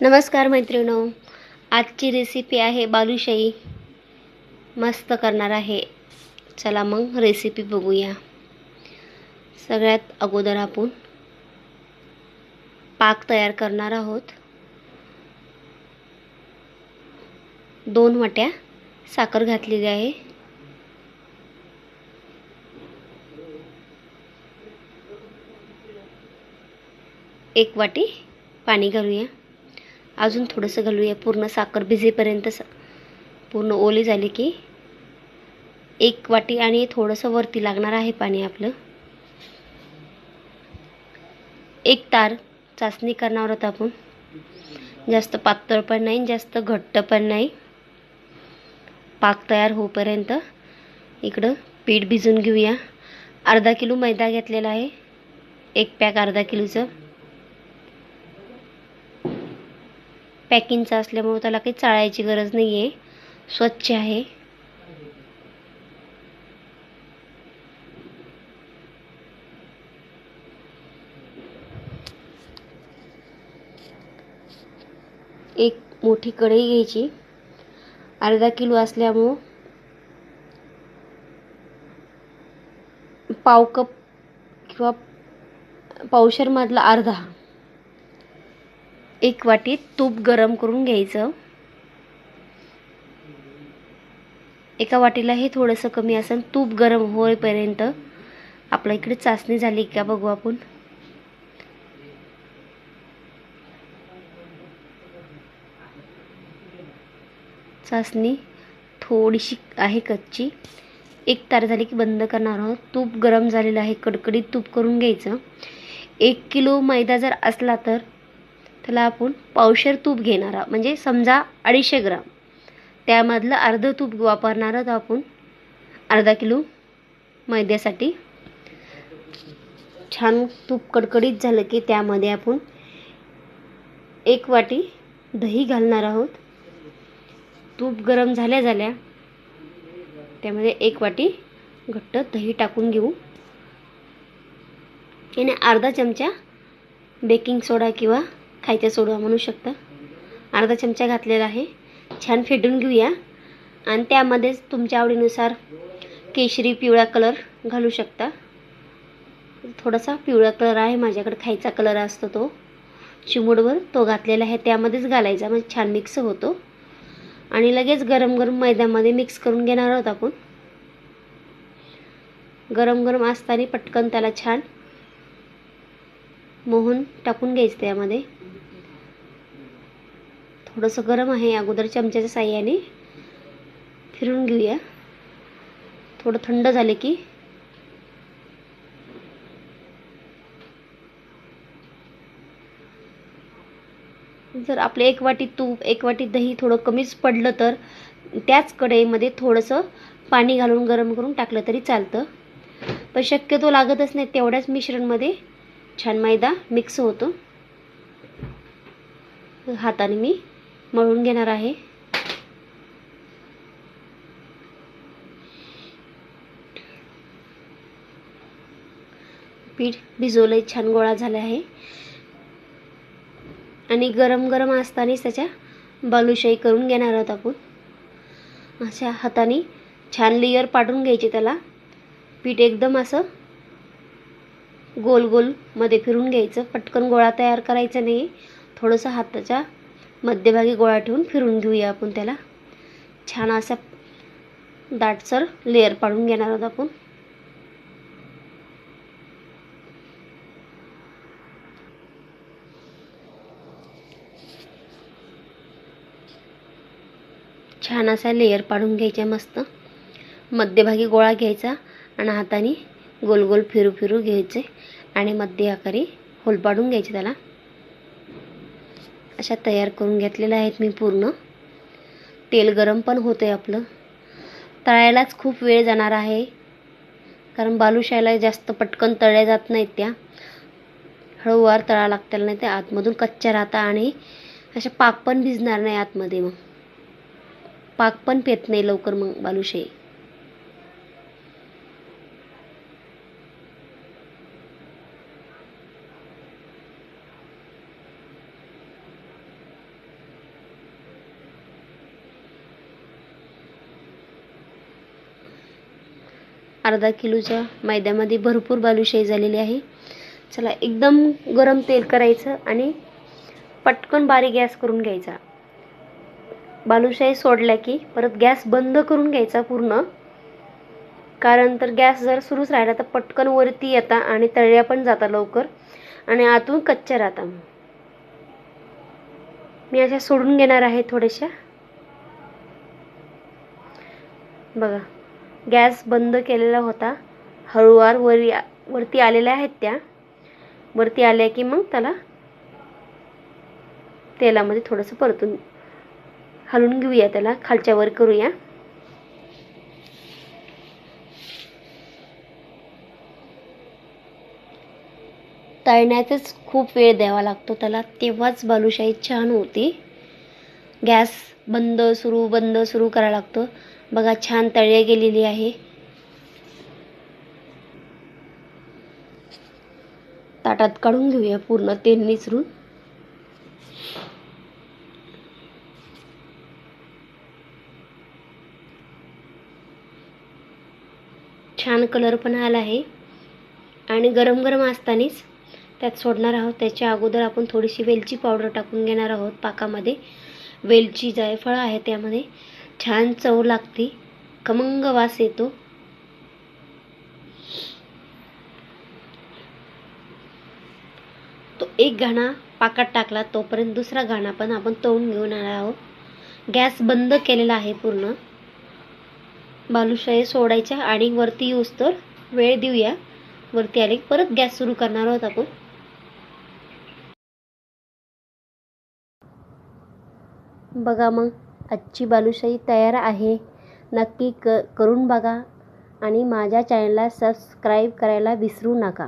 नमस्कार मैत्रिणो आजची रेसिपी आहे बालुशाही. मस्त करणार आहे. चला मग रेसिपी बघूया. सगळ्यात अगोदर आपण पाक तयार करणार आहोत. दोन वाट्या साखर घातलेली आहे. एक वाटी पाणी घालूया. अजून थोडंसं घालूया. पूर्ण साखर भिजेपर्यंत स पूर्ण ओली झाली की एक वाटी आणि थोडंसं वरती लागणार आहे पाणी आपलं. एक तार चाचणी करणार आहोत आपण. जास्त पातळ पण नाही जास्त घट्ट पण नाही. पाक तयार होईपर्यंत इकडं पीठ भिजून घेऊया. अर्धा किलो मैदा घेतलेला आहे. एक पॅक अर्धा किलोचं. पॅकिंगचा असल्यामुळे त्याला काही चाळायची गरज नाही आहे स्वच्छ आहे. एक मोठी कढई घ्यायची. अर्धा किलो असल्यामुळं पाव कप किंवा पावशरमधला अर्धा. एक वाटी तूप गरम करून घ्यायचं. एका वाटीला हे थोडंसं कमी असेल तूप गरम होईपर्यंत आपल्या इकडे चाचणी झाली का बघू आपण. चाचणी थोडीशी आहे कच्ची. एक तार झाली की बंद करणार आहोत. तूप गरम झालेलं आहे कडकडीत तूप करून घ्यायचं. एक किलो मैदा जर असला तर त्याला आपण पावशेर तूप घेणार आहोत. म्हणजे समजा अडीचशे ग्राम. त्यामधलं अर्धं तूप वापरणार आहोत आपण. अर्धा किलो मैद्यासाठी. छान तूप कडकडीत झालं की त्यामध्ये आपण एक वाटी दही घालणार आहोत. तूप गरम झाल्या झाल्या त्यामध्ये एक वाटी घट्ट दही टाकून घेऊ. आणि अर्धा चमचा बेकिंग सोडा किंवा खायचा सोडवा म्हणू शकता. अर्धा चमचा घातलेला आहे. छान फेटून घेऊया. आणि त्यामध्येच तुमच्या आवडीनुसार केशरी पिवळा कलर घालू शकता. थोडासा पिवळा कलर आहे. माझ्याकडे खायचा कलर असतो तो. चिमूडवर तो घातलेला आहे. त्यामध्येच घालायचा. म्हणजे छान मिक्स होतो. आणि लगेच गरम गरम मैद्यामध्ये मिक्स करून घेणार आहोत आपण. गरम गरम असताना पटकन त्याला छान मोहन टाकून घ्यायचं त्यामध्ये. थोडंसं गरम आहे अगोदर चमच्याच्या साह्याने. फिरून घेऊया. थोडं थंड झालं की. जर आपले एक वाटी तूप एक वाटी दही थोडं कमीच पडलं तर त्याच कढईमध्ये थोडंसं पाणी घालून गरम करून टाकलं तरी चालतं. पण शक्यतो लागतच नाही तेवढ्याच मिश्रणमध्ये छान मैदा मिक्स होतो. हाताने मी मळून घेणार आहे. पीठ भिजवलंय छान गोळा झाला आहे. आणि गरम गरम असतानाच त्याच्या बालुशाही करून घेणार आहोत आपण. अशा हाताने छान लेयर पाडून घ्यायचे त्याला. पीठ एकदम असं गोल गोलमध्ये फिरून घ्यायचं. पटकन गोळा तयार करायचा नाही थोडंसं हाताच्या मध्यभागी गोळा ठेवून फिरून घेऊया आपण त्याला. छान असा दाटसर लेअर पाडून घेणार आहोत आपण. छान असा लेअर पाडून घ्यायचा मस्त. मध्यभागी गोळा घ्यायचा आणि हाताने गोल गोल फिरू फिरू घ्यायचे आणि मध्य आकारी होल पाडून घ्यायचे त्याला. अशा तयार करून घेतलेल्या आहेत मी पूर्ण. तेल गरम पण होतं आहे आपलं. तळायलाच खूप वेळ जाणार आहे. कारण बालुशाहीला जास्त पटकन तळल्या जात नाहीत त्या. हळूवार तळा लागतील नाही त्या आतमधून कच्च्या राहता आणि अशा पाक पण भिजणार नाही आतमध्ये मग. पाक पण पेत नाही लवकर मग बालुशाही अर्धा किलोच्या मैद्यामध्ये भरपूर बालुशाही झालेली आहे. चला एकदम गरम तेल करायचं आणि पटकन बारीक गॅस करून घ्यायचा. बालुशाही सोडल्या की परत गॅस बंद करून घ्यायचा पूर्ण. कारण तर गॅस जर सुरूच राहिला तर पटकन वरती येता आणि तळल्या पण जाता लवकर आणि आतून कच्च्या राहता. मी अशा सोडून घेणार आहे थोड्याशा. बघा. गॅस बंद केलेला होता. हळूवार वरी वरती आलेल्या आहेत त्या. वरती आल्या की मग त्याला तेलामध्ये थोडंसं परतून हलवून घेऊया त्याला. खालच्या वर करूया. तळण्यातच खूप वेळ द्यावा लागतो त्याला. तेव्हाच बालुशाही छान होती. गॅस बंद सुरू बंद सुरू करावा लागतो. बघा छान तळ्या गेलेली आहे. ताटात काढून घेऊया पूर्ण तेल निचरून. छान कलर पण आला आहे. आणि गरम गरम असतानाच त्यात सोडणार आहोत. त्याच्या अगोदर आपण थोडीशी वेलची पावडर टाकून घेणार आहोत पाकामध्ये. वेलची जायफळ आहे त्यामध्ये. छान चव लागते. खमंग वास येतो. तो एक घाणा पाकात टाकला तोपर्यंत दुसरा घाणा पण आपण तळून घेऊन आला आहोत. गॅस बंद केलेला आहे पूर्ण. बालुशाही सोडायच्या आणि वरती येऊस तर वेळ देऊया. वरती आले परत गॅस सुरू करणार आहोत आपण. बघा मग. आजची बालुशाही तयार आहे. नक्की क करून बघा आणि माझ्या चॅनलला सबस्क्राईब करायला विसरू नका.